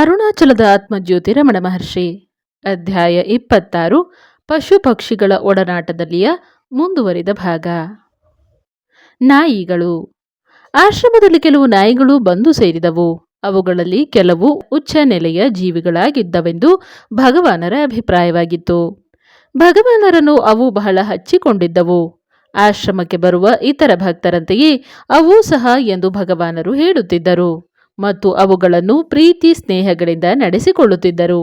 ಅರುಣಾಚಲದ ಆತ್ಮಜ್ಯೋತಿ ರಮಣ ಮಹರ್ಷಿ. ಅಧ್ಯಾಯ ಇಪ್ಪತ್ತಾರು, ಪಶು ಪಕ್ಷಿಗಳ ಒಡನಾಟದಲ್ಲಿಯ ಮುಂದುವರಿದ ಭಾಗ. ನಾಯಿಗಳು. ಆಶ್ರಮದಲ್ಲಿ ಕೆಲವು ನಾಯಿಗಳು ಬಂದು ಸೇರಿದವು. ಅವುಗಳಲ್ಲಿ ಕೆಲವು ಉಚ್ಚ ನೆಲೆಯ ಜೀವಿಗಳಾಗಿದ್ದವೆಂದು ಭಗವಾನರ ಅಭಿಪ್ರಾಯವಾಗಿತ್ತು. ಭಗವಾನರನ್ನು ಅವು ಬಹಳ ಹಚ್ಚಿಕೊಂಡಿದ್ದವು. ಆಶ್ರಮಕ್ಕೆ ಬರುವ ಇತರ ಭಕ್ತರಂತೆಯೇ ಅವೂ ಸಹ ಎಂದು ಭಗವಾನರು ಹೇಳುತ್ತಿದ್ದರು. ಮತ್ತು ಅವುಗಳನ್ನು ಪ್ರೀತಿ ಸ್ನೇಹಗಳಿಂದ ನಡೆಸಿಕೊಳ್ಳುತ್ತಿದ್ದರು.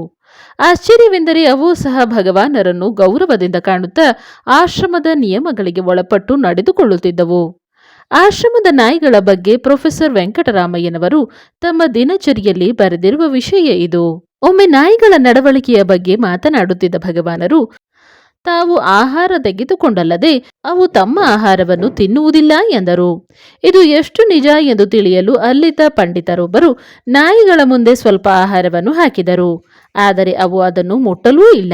ಆಶ್ಚರ್ಯವೆಂದರೆ ಅವು ಸಹ ಭಗವಾನರನ್ನು ಗೌರವದಿಂದ ಕಾಣುತ್ತಾ ಆಶ್ರಮದ ನಿಯಮಗಳಿಗೆ ಒಳಪಟ್ಟು ನಡೆದುಕೊಳ್ಳುತ್ತಿದ್ದವು. ಆಶ್ರಮದ ನಾಯಿಗಳ ಬಗ್ಗೆ ಪ್ರೊಫೆಸರ್ ವೆಂಕಟರಾಮಯ್ಯನವರು ತಮ್ಮ ದಿನಚರಿಯಲ್ಲಿ ಬರೆದಿರುವ ವಿಷಯ ಇದು. ಒಮ್ಮೆ ನಾಯಿಗಳ ನಡವಳಿಕೆಯ ಬಗ್ಗೆ ಮಾತನಾಡುತ್ತಿದ್ದ ಭಗವಾನರು ತಾವು ಆಹಾರ ತೆಗೆದುಕೊಂಡಲ್ಲದೆ ಅವು ತಮ್ಮ ಆಹಾರವನ್ನು ತಿನ್ನುವುದಿಲ್ಲ ಎಂದರು. ಇದು ಎಷ್ಟು ನಿಜ ಎಂದು ತಿಳಿಯಲು ಅಲ್ಲಿದ್ದ ಪಂಡಿತರೊಬ್ಬರು ನಾಯಿಗಳ ಮುಂದೆ ಸ್ವಲ್ಪ ಆಹಾರವನ್ನು ಹಾಕಿದರು. ಆದರೆ ಅವು ಅದನ್ನು ಮುಟ್ಟಲೂ ಇಲ್ಲ.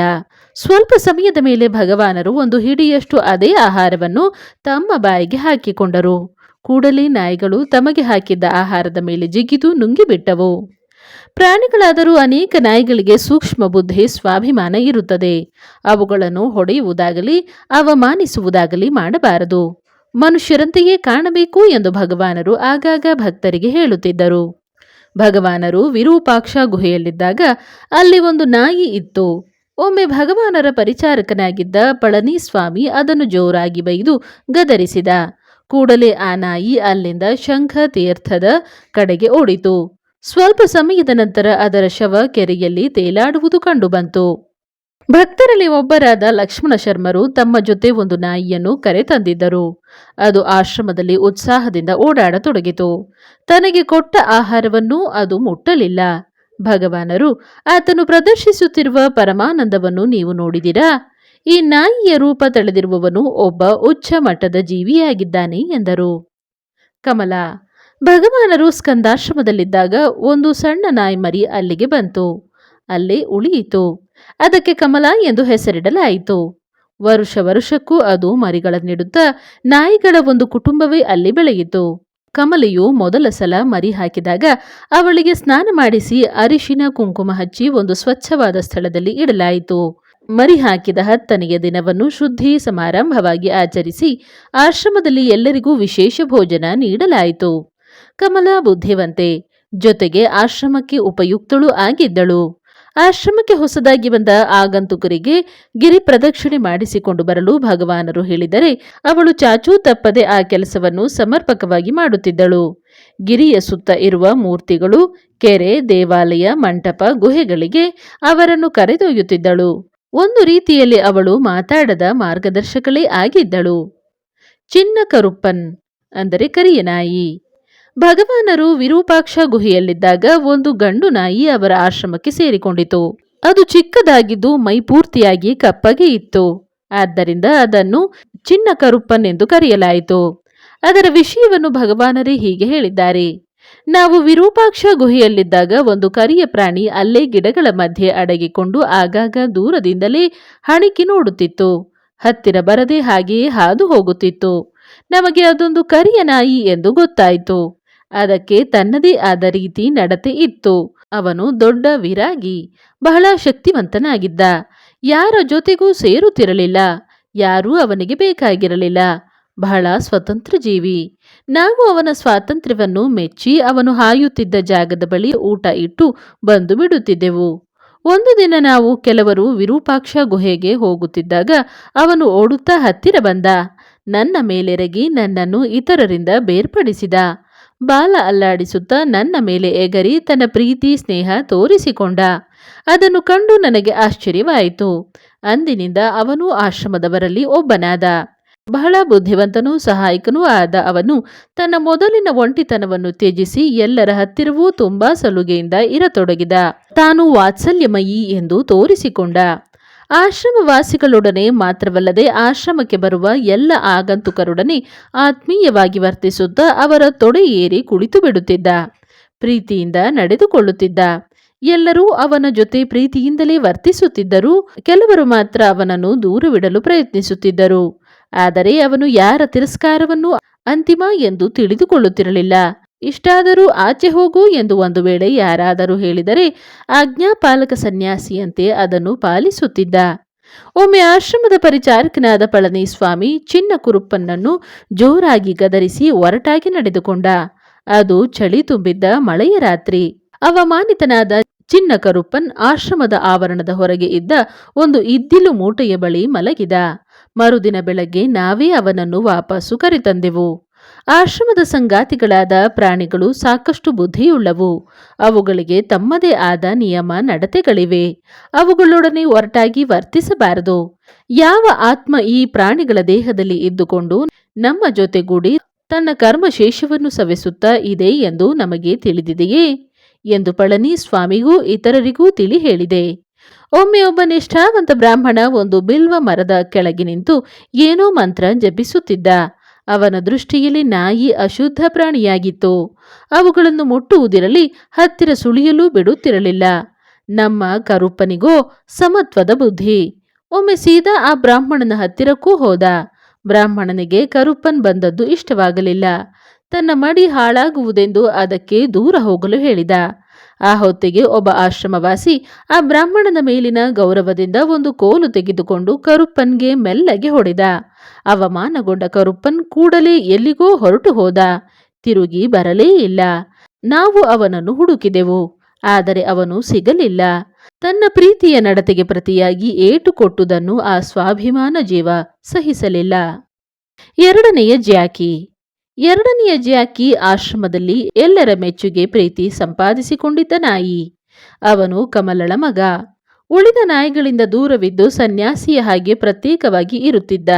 ಸ್ವಲ್ಪ ಸಮಯದ ಮೇಲೆ ಭಗವಾನರು ಒಂದು ಹಿಡಿಯಷ್ಟು ಅದೇ ಆಹಾರವನ್ನು ತಮ್ಮ ಬಾಯಿಗೆ ಹಾಕಿಕೊಂಡರು. ಕೂಡಲೇ ನಾಯಿಗಳು ತಮಗೆ ಹಾಕಿದ್ದ ಆಹಾರದ ಮೇಲೆ ಜಿಗಿದು ನುಂಗಿಬಿಟ್ಟವು. ಪ್ರಾಣಿಗಳಾದರೂ ಅನೇಕ ನಾಯಿಗಳಿಗೆ ಸೂಕ್ಷ್ಮ ಬುದ್ಧಿ, ಸ್ವಾಭಿಮಾನ ಇರುತ್ತದೆ. ಅವುಗಳನ್ನು ಹೊಡೆಯುವುದಾಗಲಿ, ಅವಮಾನಿಸುವುದಾಗಲಿ ಮಾಡಬಾರದು. ಮನುಷ್ಯರಂತೆಯೇ ಕಾಣಬೇಕು ಎಂದು ಭಗವಾನರು ಆಗಾಗ ಭಕ್ತರಿಗೆ ಹೇಳುತ್ತಿದ್ದರು. ಭಗವಾನರು ವಿರೂಪಾಕ್ಷ ಗುಹೆಯಲ್ಲಿದ್ದಾಗ ಅಲ್ಲಿ ಒಂದು ನಾಯಿ ಇತ್ತು. ಒಮ್ಮೆ ಭಗವಾನರ ಪರಿಚಾರಕನಾಗಿದ್ದ ಪಳನಿಸ್ವಾಮಿ ಅದನ್ನು ಜೋರಾಗಿ ಬೈದು ಗದರಿಸಿದ. ಕೂಡಲೇ ಆ ನಾಯಿ ಅಲ್ಲಿಂದ ಶಂಖ ತೀರ್ಥದ ಕಡೆಗೆ ಓಡಿತು. ಸ್ವಲ್ಪ ಸಮಯದ ನಂತರ ಅದರ ಶವ ಕೆರೆಯಲ್ಲಿ ತೇಲಾಡುವುದು ಕಂಡುಬಂತು. ಭಕ್ತರಲ್ಲಿ ಒಬ್ಬರಾದ ಲಕ್ಷ್ಮಣ ಶರ್ಮರು ತಮ್ಮ ಜೊತೆ ಒಂದು ನಾಯಿಯನ್ನು ಕರೆ ತಂದಿದ್ದರು. ಅದು ಆಶ್ರಮದಲ್ಲಿ ಉತ್ಸಾಹದಿಂದ ಓಡಾಡತೊಡಗಿತು. ತನಗೆ ಕೊಟ್ಟ ಆಹಾರವನ್ನು ಅದು ಮುಟ್ಟಲಿಲ್ಲ. ಭಗವಾನರು, ಆತನು ಪ್ರದರ್ಶಿಸುತ್ತಿರುವ ಪರಮಾನಂದವನ್ನು ನೀವು ನೋಡಿದಿರಾ? ಈ ನಾಯಿಯ ರೂಪ ತಳೆದಿರುವವನು ಒಬ್ಬ ಉಚ್ಚ ಮಟ್ಟದ ಜೀವಿಯಾಗಿದ್ದಾನೆ ಎಂದರು. ಕಮಲ ಭಗವಾನರು ಸ್ಕಂದಾಶ್ರಮದಲ್ಲಿದ್ದಾಗ ಒಂದು ಸಣ್ಣ ನಾಯಿ ಮರಿ ಅಲ್ಲಿಗೆ ಬಂತು. ಅಲ್ಲಿ ಉಳಿಯಿತು. ಅದಕ್ಕೆ ಕಮಲ ಎಂದು ಹೆಸರಿಡಲಾಯಿತು. ವರುಷ ವರುಷಕ್ಕೂ ಅದು ಮರಿಗಳನ್ನಿಡುತ್ತಾ ನಾಯಿಗಳ ಒಂದು ಕುಟುಂಬವೇ ಅಲ್ಲಿ ಬೆಳೆಯಿತು. ಕಮಲೆಯು ಮೊದಲ ಸಲ ಮರಿ ಹಾಕಿದಾಗ ಅವಳಿಗೆ ಸ್ನಾನ ಮಾಡಿಸಿ ಅರಿಶಿನ ಕುಂಕುಮ ಹಚ್ಚಿ ಒಂದು ಸ್ವಚ್ಛವಾದ ಸ್ಥಳದಲ್ಲಿ ಇಡಲಾಯಿತು. ಮರಿ ಹಾಕಿದ ಹತ್ತನೆಯ ದಿನವನ್ನು ಶುದ್ಧಿ ಸಮಾರಂಭವಾಗಿ ಆಚರಿಸಿ ಆಶ್ರಮದಲ್ಲಿ ಎಲ್ಲರಿಗೂ ವಿಶೇಷ ಭೋಜನ ನೀಡಲಾಯಿತು. ಕಮಲ ಬುದ್ಧಿವಂತೆ. ಜೊತೆಗೆ ಆಶ್ರಮಕ್ಕೆ ಉಪಯುಕ್ತಳು ಆಗಿದ್ದಳು. ಆಶ್ರಮಕ್ಕೆ ಹೊಸದಾಗಿ ಬಂದ ಆಗಂತುಕರಿಗೆ ಗಿರಿ ಪ್ರದಕ್ಷಿಣೆ ಮಾಡಿಸಿಕೊಂಡು ಬರಲು ಭಗವಾನರು ಹೇಳಿದರೆ ಅವಳು ಚಾಚೂ ತಪ್ಪದೆ ಆ ಕೆಲಸವನ್ನು ಸಮರ್ಪಕವಾಗಿ ಮಾಡುತ್ತಿದ್ದಳು. ಗಿರಿಯ ಸುತ್ತ ಇರುವ ಮೂರ್ತಿಗಳು, ಕೆರೆ, ದೇವಾಲಯ, ಮಂಟಪ, ಗುಹೆಗಳಿಗೆ ಅವರನ್ನು ಕರೆದೊಯ್ಯುತ್ತಿದ್ದಳು. ಒಂದು ರೀತಿಯಲ್ಲಿ ಅವಳು ಮಾತಾಡದ ಮಾರ್ಗದರ್ಶಕಳೇ ಆಗಿದ್ದಳು. ಚಿನ್ನ ಕರುಪ್ಪನ್ ಅಂದರೆ ಕರಿಯ ನಾಯಿ. ಭಗವಾನರು ವಿರೂಪಾಕ್ಷ ಗುಹೆಯಲ್ಲಿದ್ದಾಗ ಒಂದು ಗಂಡು ನಾಯಿ ಅವರ ಆಶ್ರಮಕ್ಕೆ ಸೇರಿಕೊಂಡಿತು. ಅದು ಚಿಕ್ಕದಾಗಿದ್ದು ಮೈ ಪೂರ್ತಿಯಾಗಿ ಕಪ್ಪಗೆ ಇತ್ತು. ಆದ್ದರಿಂದ ಅದನ್ನು ಚಿನ್ನ ಕರುಪ್ಪನ್ ಎಂದು ಕರೆಯಲಾಯಿತು. ಅದರ ವಿಷಯವನ್ನು ಭಗವಾನರೇ ಹೀಗೆ ಹೇಳಿದ್ದಾರೆ. ನಾವು ವಿರೂಪಾಕ್ಷ ಗುಹೆಯಲ್ಲಿದ್ದಾಗ ಒಂದು ಕರಿಯ ಪ್ರಾಣಿ ಅಲ್ಲೇ ಗಿಡಗಳ ಮಧ್ಯೆ ಅಡಗಿಕೊಂಡು ಆಗಾಗ ದೂರದಿಂದಲೇ ಹಣಿಕಿ ನೋಡುತ್ತಿತ್ತು. ಹತ್ತಿರ ಬರದೆ ಹಾಗೆಯೇ ಹಾದು ಹೋಗುತ್ತಿತ್ತು. ನಮಗೆ ಅದೊಂದು ಕರಿಯ ನಾಯಿ ಎಂದು ಗೊತ್ತಾಯಿತು. ಅದಕ್ಕೆ ತನ್ನದೇ ಆದ ರೀತಿ ನಡತೆ ಇತ್ತು. ಅವನು ದೊಡ್ಡ ವಿರಾಗಿ, ಬಹಳ ಶಕ್ತಿವಂತನಾಗಿದ್ದ. ಯಾರ ಜೊತೆಗೂ ಸೇರುತ್ತಿರಲಿಲ್ಲ, ಯಾರೂ ಅವನಿಗೆ ಬೇಕಾಗಿರಲಿಲ್ಲ. ಬಹಳ ಸ್ವತಂತ್ರ ಜೀವಿ ನಾವು ಅವನ ಸ್ವಾತಂತ್ರ್ಯವನ್ನು ಮೆಚ್ಚಿ ಅವನು ಹಾಯುತ್ತಿದ್ದ ಜಾಗದ ಬಳಿ ಊಟ ಇಟ್ಟು ಬಂದು ಬಿಡುತ್ತಿದ್ದೆವು. ಒಂದು ದಿನ ನಾವು ಕೆಲವರು ವಿರೂಪಾಕ್ಷ ಗುಹೆಗೆ ಹೋಗುತ್ತಿದ್ದಾಗ ಅವನು ಓಡುತ್ತಾ ಹತ್ತಿರ ಬಂದ. ನನ್ನ ಮೇಲೆರಗಿ ನನ್ನನ್ನು ಇತರರಿಂದ ಬೇರ್ಪಡಿಸಿದ. ಬಾಲ ಅಲ್ಲಾಡಿಸುತ್ತಾ ನನ್ನ ಮೇಲೆ ಎಗರಿ ತನ್ನ ಪ್ರೀತಿ, ಸ್ನೇಹ ತೋರಿಸಿಕೊಂಡ. ಅದನ್ನು ಕಂಡು ನನಗೆ ಆಶ್ಚರ್ಯವಾಯಿತು. ಅಂದಿನಿಂದ ಅವನು ಆಶ್ರಮದವರಲ್ಲಿ ಒಬ್ಬನಾದ. ಬಹಳ ಬುದ್ಧಿವಂತನೂ ಸಹಾಯಕನೂ ಆದ ಅವನು ತನ್ನ ಮೊದಲಿನ ಒಂಟಿತನವನ್ನು ತ್ಯಜಿಸಿ ಎಲ್ಲರ ಹತ್ತಿರವೂ ತುಂಬಾ ಸಲುಗೆಯಿಂದ ಇರತೊಡಗಿದ. ತಾನು ವಾತ್ಸಲ್ಯಮಯಿ ಎಂದು ತೋರಿಸಿಕೊಂಡ. ಆಶ್ರಮವಾಸಿಗಳೊಡನೆ ಮಾತ್ರವಲ್ಲದೆ ಆಶ್ರಮಕ್ಕೆ ಬರುವ ಎಲ್ಲ ಆಗಂತುಕರೊಡನೆ ಆತ್ಮೀಯವಾಗಿ ವರ್ತಿಸುತ್ತಾ ಅವರ ತೊಡೆ ಏರಿ ಕುಳಿತು ಬಿಡುತ್ತಿದ್ದ, ಪ್ರೀತಿಯಿಂದ ನಡೆದುಕೊಳ್ಳುತ್ತಿದ್ದ. ಎಲ್ಲರೂ ಅವನ ಜೊತೆ ಪ್ರೀತಿಯಿಂದಲೇ ವರ್ತಿಸುತ್ತಿದ್ದರು ಕೆಲವರು ಮಾತ್ರ ಅವನನ್ನು ದೂರವಿಡಲು ಪ್ರಯತ್ನಿಸುತ್ತಿದ್ದರು. ಆದರೆ ಅವನು ಯಾರ ತಿರಸ್ಕಾರವನ್ನು ಅಂತಿಮ ಎಂದು ತಿಳಿದುಕೊಳ್ಳುತ್ತಿರಲಿಲ್ಲ. ಇಷ್ಟಾದರೂ ಆಚೆ ಹೋಗು ಎಂದು ಒಂದು ವೇಳೆ ಯಾರಾದರೂ ಹೇಳಿದರೆ ಆಜ್ಞಾಪಾಲಕ ಸನ್ಯಾಸಿಯಂತೆ ಅದನ್ನು ಪಾಲಿಸುತ್ತಿದ್ದ. ಒಮ್ಮೆ ಆಶ್ರಮದ ಪರಿಚಾರಕನಾದ ಪಳನಿಸ್ವಾಮಿ ಚಿನ್ನ ಕುರುಪ್ಪನ್ನನ್ನು ಜೋರಾಗಿ ಗದರಿಸಿ ಒರಟಾಗಿ ನಡೆದುಕೊಂಡ. ಅದು ಚಳಿ ತುಂಬಿದ್ದ ಮಳೆಯ ರಾತ್ರಿ. ಅವಮಾನಿತನಾದ ಚಿನ್ನ ಕರುಪ್ಪನ್ ಆಶ್ರಮದ ಆವರಣದ ಹೊರಗೆ ಇದ್ದ ಒಂದು ಇದ್ದಿಲು ಮೂಟೆಯ ಬಳಿ ಮಲಗಿದ. ಮರುದಿನ ಬೆಳಗ್ಗೆ ನಾವೇ ಅವನನ್ನು ವಾಪಸ್ಸು ಕರೆತಂದೆವು. ಆಶ್ರಮದ ಸಂಗಾತಿಗಳಾದ ಪ್ರಾಣಿಗಳು ಸಾಕಷ್ಟು ಬುದ್ಧಿಯುಳ್ಳವು. ಅವುಗಳಿಗೆ ತಮ್ಮದೇ ಆದ ನಿಯಮ ನಡತೆಗಳಿವೆ. ಅವುಗಳೊಡನೆ ಒರಟಾಗಿ ವರ್ತಿಸಬಾರದು. ಯಾವ ಆತ್ಮ ಈ ಪ್ರಾಣಿಗಳ ದೇಹದಲ್ಲಿ ಇದ್ದುಕೊಂಡು ನಮ್ಮ ಜೊತೆಗೂಡಿ ತನ್ನ ಕರ್ಮಶೇಷವನ್ನು ಸವೆಸುತ್ತಾ ಇದೆ ಎಂದು ನಮಗೆ ತಿಳಿದಿದೆಯೇ? ಎಂದು ಪಳನಿ ಸ್ವಾಮಿಗೂ ಇತರರಿಗೂ ತಿಳಿ ಹೇಳಿದೆ. ಒಮ್ಮೆ ಒಬ್ಬ ನಿಷ್ಠಾವಂತ ಬ್ರಾಹ್ಮಣ ಒಂದು ಬಿಲ್ವ ಮರದ ಕೆಳಗೆ ನಿಂತು ಏನೋ ಮಂತ್ರ ಜಪಿಸುತ್ತಿದ್ದ. ಅವನ ದೃಷ್ಟಿಯಲ್ಲಿ ನಾಯಿ ಅಶುದ್ಧ ಪ್ರಾಣಿಯಾಗಿತ್ತು. ಅವುಗಳನ್ನು ಮುಟ್ಟುವುದಿರಲಿ, ಹತ್ತಿರ ಸುಳಿಯಲೂ ಬಿಡುತ್ತಿರಲಿಲ್ಲ. ನಮ್ಮ ಕರುಪ್ಪನಿಗೋ ಸಮತ್ವದ ಬುದ್ಧಿ. ಒಮ್ಮೆ ಸೀದಾ ಆ ಬ್ರಾಹ್ಮಣನ ಹತ್ತಿರಕ್ಕೂ ಹೋದ. ಬ್ರಾಹ್ಮಣನಿಗೆ ಕರುಪ್ಪನ್ ಬಂದದ್ದು ಇಷ್ಟವಾಗಲಿಲ್ಲ. ತನ್ನ ಮಡಿ ಹಾಳಾಗುವುದೆಂದು ಅದಕ್ಕೆ ದೂರ ಹೋಗಲು ಹೇಳಿದ. ಆ ಹೊತ್ತಿಗೆ ಒಬ್ಬ ಆಶ್ರಮವಾಸಿ ಆ ಬ್ರಾಹ್ಮಣನ ಮೇಲಿನ ಗೌರವದಿಂದ ಒಂದು ಕೋಲು ತೆಗೆದುಕೊಂಡು ಕರುಪ್ಪನ್ಗೆ ಮೆಲ್ಲಗೆ ಹೊಡೆದ. ಅವಮಾನಗೊಂಡ ಕರುಪ್ಪನ್ ಕೂಡಲೇ ಎಲ್ಲಿಗೋ ಹೊರಟು ಹೋದ. ತಿರುಗಿ ಬರಲೇ ಇಲ್ಲ. ನಾವು ಅವನನ್ನು ಹುಡುಕಿದೆವು. ಆದರೆ ಅವನು ಸಿಗಲಿಲ್ಲ. ತನ್ನ ಪ್ರೀತಿಯ ನಡತೆಗೆ ಪ್ರತಿಯಾಗಿ ಏಟು ಕೊಟ್ಟುದನ್ನು ಆ ಸ್ವಾಭಿಮಾನ ಜೀವ ಸಹಿಸಲಿಲ್ಲ. ಎರಡನೆಯ ಜ್ಯಾಕಿ ಎರಡನೆಯ ಜ್ಯಾಕಿ ಆಶ್ರಮದಲ್ಲಿ ಎಲ್ಲರ ಮೆಚ್ಚುಗೆ ಪ್ರೀತಿ ಸಂಪಾದಿಸಿಕೊಂಡಿದ್ದ ನಾಯಿ. ಅವನು ಕಮಲಳ ಮಗ. ಉಳಿದ ನಾಯಿಗಳಿಂದ ದೂರವಿದ್ದು ಸನ್ಯಾಸಿಯ ಹಾಗೆ ಪ್ರತ್ಯೇಕವಾಗಿ ಇರುತ್ತಿದ್ದ.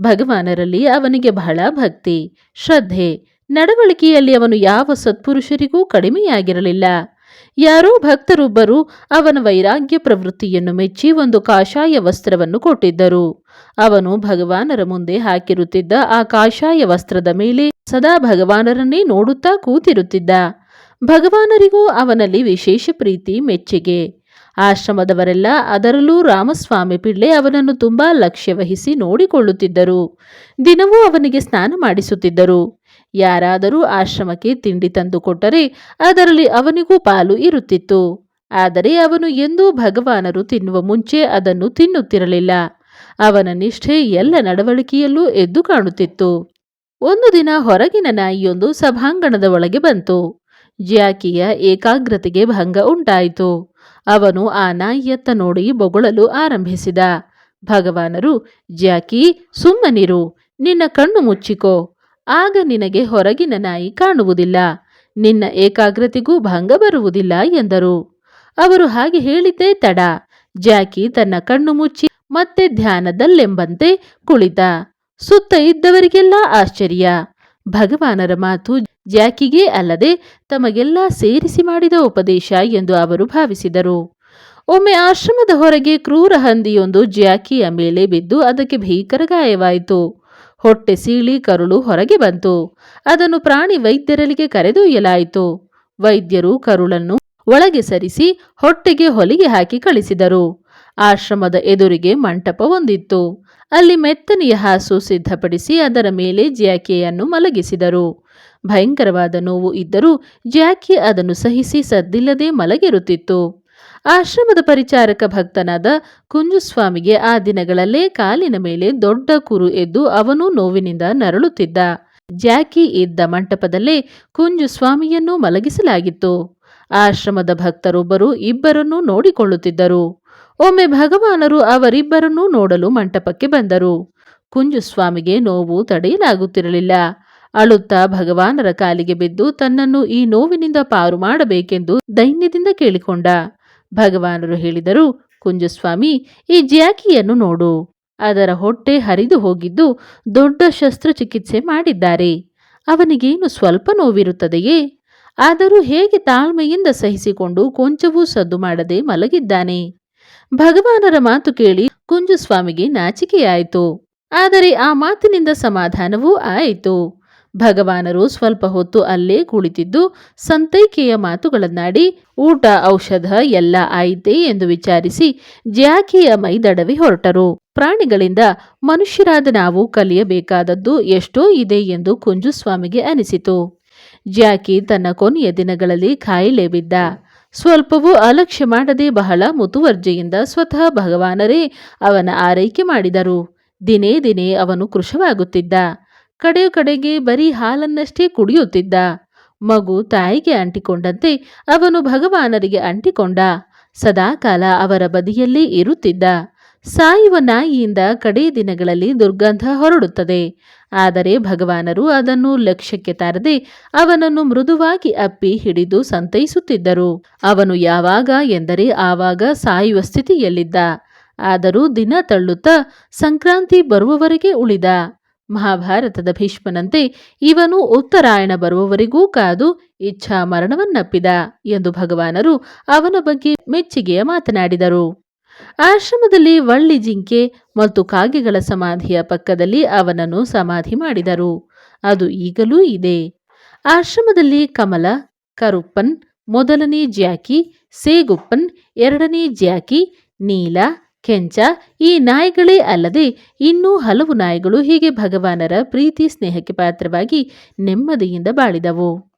ಭಗವಾನರಲ್ಲಿ ಅವನಿಗೆ ಬಹಳ ಭಕ್ತಿ, ಶ್ರದ್ಧೆ. ನಡವಳಿಕೆಯಲ್ಲಿ ಅವನು ಯಾವ ಸತ್ಪುರುಷರಿಗೂ ಕಡಿಮೆಯಾಗಿರಲಿಲ್ಲ. ಯಾರೋ ಭಕ್ತರೊಬ್ಬರು ಅವನ ವೈರಾಗ್ಯ ಪ್ರವೃತ್ತಿಯನ್ನು ಮೆಚ್ಚಿ ಒಂದು ಕಾಷಾಯ ವಸ್ತ್ರವನ್ನು ಕೊಟ್ಟಿದ್ದರು. ಅವನು ಭಗವಾನರ ಮುಂದೆ ಹಾಕಿರುತ್ತಿದ್ದ ಆ ಕಾಷಾಯ ವಸ್ತ್ರದ ಮೇಲೆ ಸದಾ ಭಗವಾನರನ್ನೇ ನೋಡುತ್ತಾ ಕೂತಿರುತ್ತಿದ್ದ. ಭಗವಾನರಿಗೂ ಅವನಲ್ಲಿ ವಿಶೇಷ ಪ್ರೀತಿ, ಮೆಚ್ಚುಗೆ. ಆಶ್ರಮದವರೆಲ್ಲ ಅದರಲ್ಲೂ ರಾಮಸ್ವಾಮಿ ಪಿಳ್ಳೆ ಅವನನ್ನು ತುಂಬಾ ಲಕ್ಷ್ಯವಹಿಸಿ ನೋಡಿಕೊಳ್ಳುತ್ತಿದ್ದರು. ದಿನವೂ ಅವನಿಗೆ ಸ್ನಾನ ಮಾಡಿಸುತ್ತಿದ್ದರು. ಯಾರಾದರೂ ಆಶ್ರಮಕ್ಕೆ ತಿಂಡಿ ತಂದುಕೊಟ್ಟರೆ ಅದರಲ್ಲಿ ಅವನಿಗೂ ಪಾಲು ಇರುತ್ತಿತ್ತು. ಆದರೆ ಅವನು ಎಂದೂ ಭಗವಾನರು ತಿನ್ನುವ ಮುಂಚೆ ಅದನ್ನು ತಿನ್ನುತ್ತಿರಲಿಲ್ಲ. ಅವನ ನಿಷ್ಠೆ ಎಲ್ಲ ನಡವಳಿಕೆಯಲ್ಲೂ ಎದ್ದು ಕಾಣುತ್ತಿತ್ತು. ಒಂದು ದಿನ ಹೊರಗಿನ ನಾಯಿಯೊಂದು ಸಭಾಂಗಣದ ಒಳಗೆ ಬಂತು. ಜ್ಯಾಕಿಯ ಏಕಾಗ್ರತೆಗೆ ಭಂಗ ಉಂಟಾಯಿತು. ಅವನು ಆ ನಾಯಿಯತ್ತ ನೋಡಿ ಬೊಗಳಲು ಆರಂಭಿಸಿದ. ಭಗವಾನರು, ಜ್ಯಾಕಿ, ಸುಮ್ಮನಿರು. ನಿನ್ನ ಕಣ್ಣು ಮುಚ್ಚಿಕೋ. ಆಗ ನಿನಗೆ ಹೊರಗಿನ ನಾಯಿ ಕಾಣುವುದಿಲ್ಲ. ನಿನ್ನ ಏಕಾಗ್ರತೆಗೂ ಭಂಗ ಬರುವುದಿಲ್ಲ ಎಂದರು. ಅವರು ಹಾಗೆ ಹೇಳಿದ್ದೇ ತಡ. ಜಾಕಿ ತನ್ನ ಕಣ್ಣು ಮುಚ್ಚಿ ಮತ್ತೆ ಧ್ಯಾನದಲ್ಲೆಂಬಂತೆ ಕುಳಿತ. ಸುತ್ತ ಇದ್ದವರಿಗೆಲ್ಲ ಆಶ್ಚರ್ಯ. ಭಗವಾನರ ಮಾತು ಜಾಕಿಗೆ ಅಲ್ಲದೆ ತಮಗೆಲ್ಲ ಸೇರಿಸಿ ಮಾಡಿದ ಉಪದೇಶ ಎಂದು ಅವರು ಭಾವಿಸಿದರು. ಒಮ್ಮೆ ಆಶ್ರಮದ ಹೊರಗೆ ಕ್ರೂರ ಹಂದಿಯೊಂದು ಜಾಕಿಯ ಮೇಲೆ ಬಿದ್ದು ಅದಕ್ಕೆ ಭೀಕರ ಗಾಯವಾಯಿತು. ಹೊಟ್ಟೆ ಸೀಳಿ ಕರುಳು ಹೊರಗೆ ಬಂತು. ಅದನ್ನು ಪ್ರಾಣಿ ವೈದ್ಯರಲ್ಲಿಗೆ ಕರೆದೊಯ್ಯಲಾಯಿತು ವೈದ್ಯರು ಕರುಳನ್ನು ಒಳಗೆ ಸರಿಸಿ ಹೊಟ್ಟೆಗೆ ಹೊಲಿಗೆ ಹಾಕಿ ಕಳಿಸಿದರು. ಆಶ್ರಮದ ಎದುರಿಗೆ ಮಂಟಪ ಹೊಂದಿತ್ತು. ಅಲ್ಲಿ ಮೆತ್ತನೆಯ ಹಾಸು ಸಿದ್ಧಪಡಿಸಿ ಅದರ ಮೇಲೆ ಜ್ಯಾಕಿಯನ್ನು ಮಲಗಿಸಿದರು. ಭಯಂಕರವಾದ ನೋವು ಇದ್ದರೂ ಜ್ಯಾಕಿ ಅದನ್ನು ಸಹಿಸಿ ಸದ್ದಿಲ್ಲದೆ ಮಲಗಿರುತ್ತಿತ್ತು. ಆಶ್ರಮದ ಪರಿಚಾರಕ ಭಕ್ತನಾದ ಕುಂಜುಸ್ವಾಮಿಗೆ ಆ ದಿನಗಳಲ್ಲೇ ಕಾಲಿನ ಮೇಲೆ ದೊಡ್ಡ ಕುರು ಎದ್ದು ಅವನೂ ನೋವಿನಿಂದ ನರಳುತ್ತಿದ್ದ. ಜಾಕಿ ಇದ್ದ ಮಂಟಪದಲ್ಲೇ ಕುಂಜುಸ್ವಾಮಿಯನ್ನು ಮಲಗಿಸಲಾಗಿತ್ತು. ಆಶ್ರಮದ ಭಕ್ತರೊಬ್ಬರು ಇಬ್ಬರನ್ನೂ ನೋಡಿಕೊಳ್ಳುತ್ತಿದ್ದರು. ಒಮ್ಮೆ ಭಗವಾನರು ಅವರಿಬ್ಬರನ್ನೂ ನೋಡಲು ಮಂಟಪಕ್ಕೆ ಬಂದರು. ಕುಂಜುಸ್ವಾಮಿಗೆ ನೋವು ತಡೆಯಲಾಗುತ್ತಿರಲಿಲ್ಲ. ಅಳುತ್ತಾ ಭಗವಾನರ ಕಾಲಿಗೆ ಬಿದ್ದು ತನ್ನನ್ನು ಈ ನೋವಿನಿಂದ ಪಾರು ಮಾಡಬೇಕೆಂದು ದೈನ್ಯದಿಂದ ಕೇಳಿಕೊಂಡ. ಭಗವಾನರು ಹೇಳಿದರು, ಕುಂಜಸ್ವಾಮಿ, ಈ ಜ್ಯಾಕಿಯನ್ನು ನೋಡು. ಅದರ ಹೊಟ್ಟೆ ಹರಿದು ಹೋಗಿದ್ದು ದೊಡ್ಡ ಶಸ್ತ್ರಚಿಕಿತ್ಸೆ ಮಾಡಿದ್ದಾರೆ. ಅವನಿಗೇನು ಸ್ವಲ್ಪ ನೋವಿರುತ್ತದೆಯೇ? ಆದರೂ ಹೇಗೆ ತಾಳ್ಮೆಯಿಂದ ಸಹಿಸಿಕೊಂಡು ಕೊಂಚವೂ ಸದ್ದು ಮಾಡದೆ ಮಲಗಿದ್ದಾನೆ? ಭಗವಾನರ ಮಾತು ಕೇಳಿ ಕುಂಜಸ್ವಾಮಿಗೆ ನಾಚಿಕೆಯಾಯಿತು. ಆದರೆ ಆ ಮಾತಿನಿಂದ ಸಮಾಧಾನವೂ ಆಯಿತು. ಭಗವಾನರು ಸ್ವಲ್ಪ ಹೊತ್ತು ಅಲ್ಲೇ ಕುಳಿತಿದ್ದು ಸಂತೈಕೆಯ ಮಾತುಗಳನ್ನಾಡಿ, ಊಟ, ಔಷಧ ಎಲ್ಲ ಆಯಿತೇ ಎಂದು ವಿಚಾರಿಸಿ ಜ್ಯಾಕಿಯ ಮೈದಡವಿ ಹೊರಟರು. ಪ್ರಾಣಿಗಳಿಂದ ಮನುಷ್ಯರಾದ ನಾವು ಕಲಿಯಬೇಕಾದದ್ದು ಎಷ್ಟೋ ಇದೆ ಎಂದು ಕುಂಜುಸ್ವಾಮಿಗೆ ಅನಿಸಿತು. ಜ್ಯಾಕಿ ತನ್ನ ಕೊನೆಯ ದಿನಗಳಲ್ಲಿ ಕಾಯಿಲೆ ಬಿದ್ದ. ಸ್ವಲ್ಪವೂ ಅಲಕ್ಷ್ಯ ಮಾಡದೆ ಬಹಳ ಮುತುವರ್ಜೆಯಿಂದ ಸ್ವತಃ ಭಗವಾನರೇ ಅವನ ಆರೈಕೆ ಮಾಡಿದರು. ದಿನೇ ದಿನೇ ಅವನು ಕೃಶವಾಗುತ್ತಿದ್ದ. ಕಡೆ ಕಡೆಗೆ ಬರೀ ಹಾಲನ್ನಷ್ಟೇ ಕುಡಿಯುತ್ತಿದ್ದ. ಮಗು ತಾಯಿಗೆ ಅಂಟಿಕೊಂಡಂತೆ ಅವನು ಭಗವಾನರಿಗೆ ಅಂಟಿಕೊಂಡ. ಸದಾಕಾಲ ಅವರ ಬದಿಯಲ್ಲೇ ಇರುತ್ತಿದ್ದ. ಸಾಯುವ ನಾಯಿಯಿಂದ ಕಡೇ ದಿನಗಳಲ್ಲಿ ದುರ್ಗಂಧ ಹೊರಡುತ್ತದೆ. ಆದರೆ ಭಗವಾನರು ಅದನ್ನು ಲಕ್ಷ್ಯಕ್ಕೆ ತರದೆ ಅವನನ್ನು ಮೃದುವಾಗಿ ಅಪ್ಪಿ ಹಿಡಿದು ಸಂತೈಸುತ್ತಿದ್ದರು. ಅವನು ಯಾವಾಗ ಎಂದರೆ ಆವಾಗ ಸಾಯುವ ಸ್ಥಿತಿಯಲ್ಲಿದ್ದ. ಆದರೂ ದಿನ ತಳ್ಳುತ್ತಾ ಸಂಕ್ರಾಂತಿ ಬರುವವರೆಗೆ ಉಳಿದ. ಮಹಾಭಾರತದ ಭೀಷ್ಮನಂತೆ ಇವನು ಉತ್ತರಾಯಣ ಬರುವವರೆಗೂ ಕಾದು ಇಚ್ಛಾ ಮರಣವನ್ನಪ್ಪಿದ ಎಂದು ಭಗವಾನರು ಅವನ ಬಗ್ಗೆ ಮೆಚ್ಚುಗೆಯ ಮಾತನಾಡಿದರು. ಆಶ್ರಮದಲ್ಲಿ ವಳ್ಳಿ ಜಿಂಕೆ ಮತ್ತು ಕಾಗೆಗಳ ಸಮಾಧಿಯ ಪಕ್ಕದಲ್ಲಿ ಅವನನ್ನು ಸಮಾಧಿ ಮಾಡಿದರು. ಅದು ಈಗಲೂ ಇದೆ. ಆಶ್ರಮದಲ್ಲಿ ಕಮಲ, ಕರುಪ್ಪನ್, ಮೊದಲನೇ ಜ್ಯಾಕಿ, ಸೇಗುಪ್ಪನ್, ಎರಡನೇ ಜ್ಯಾಕಿ, ನೀಲ ಕೆಂಚ ಈ ನಾಯಿಗಳೇ ಅಲ್ಲದೆ ಇನ್ನೂ ಹಲವು ನಾಯಿಗಳು ಹೀಗೆ ಭಗವಾನರ ಪ್ರೀತಿ ಸ್ನೇಹಕ್ಕೆ ಪಾತ್ರವಾಗಿ ನೆಮ್ಮದಿಯಿಂದ ಬಾಳಿದವು.